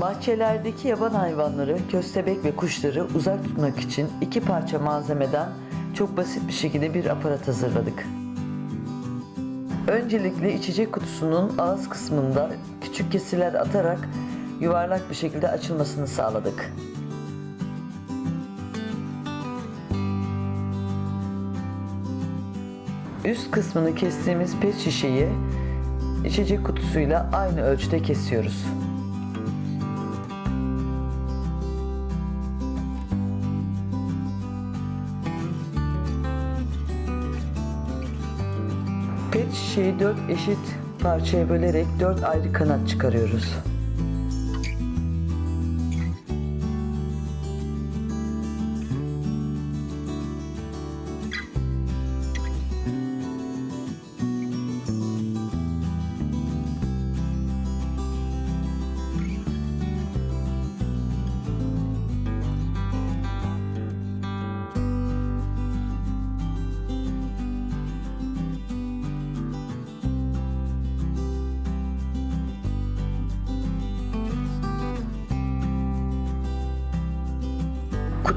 Bahçelerdeki yaban hayvanları, köstebek ve kuşları uzak tutmak için iki parça malzemeden çok basit bir şekilde bir aparat hazırladık. Öncelikle içecek kutusunun ağız kısmında küçük kesirler atarak yuvarlak bir şekilde açılmasını sağladık. Üst kısmını kestiğimiz pet şişeyi içecek kutusuyla aynı ölçüde kesiyoruz. Pet şişeyi 4 eşit parçaya bölerek 4 ayrı kanat çıkarıyoruz.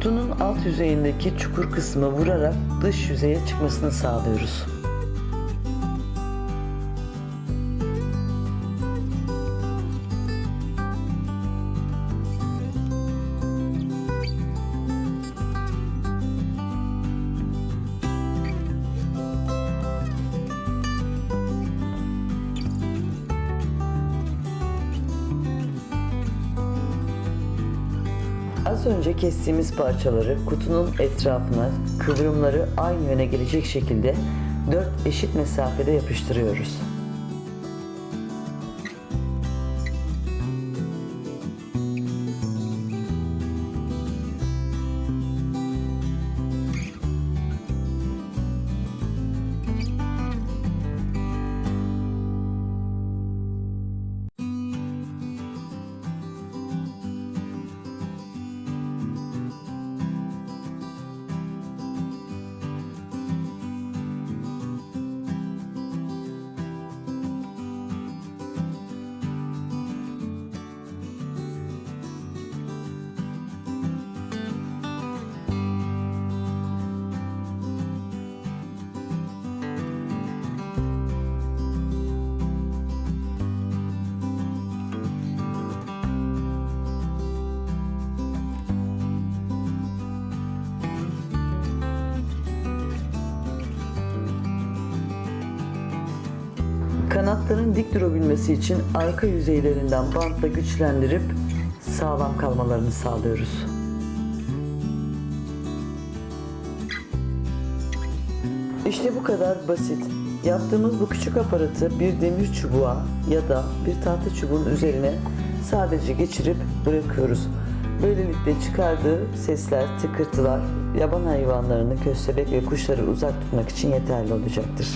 Kutunun alt yüzeyindeki çukur kısmı vurarak dış yüzeye çıkmasını sağlıyoruz. Az önce kestiğimiz parçaları kutunun etrafına kıvrımları aynı yöne gelecek şekilde 4 eşit mesafede yapıştırıyoruz. Kanatların dik durabilmesi için arka yüzeylerinden bantla güçlendirip sağlam kalmalarını sağlıyoruz. İşte bu kadar basit. Yaptığımız bu küçük aparatı bir demir çubuğa ya da bir tahta çubuğun üzerine sadece geçirip bırakıyoruz. Böylelikle çıkardığı sesler, tıkırtılar yaban hayvanlarını, köstebek ve kuşları uzak tutmak için yeterli olacaktır.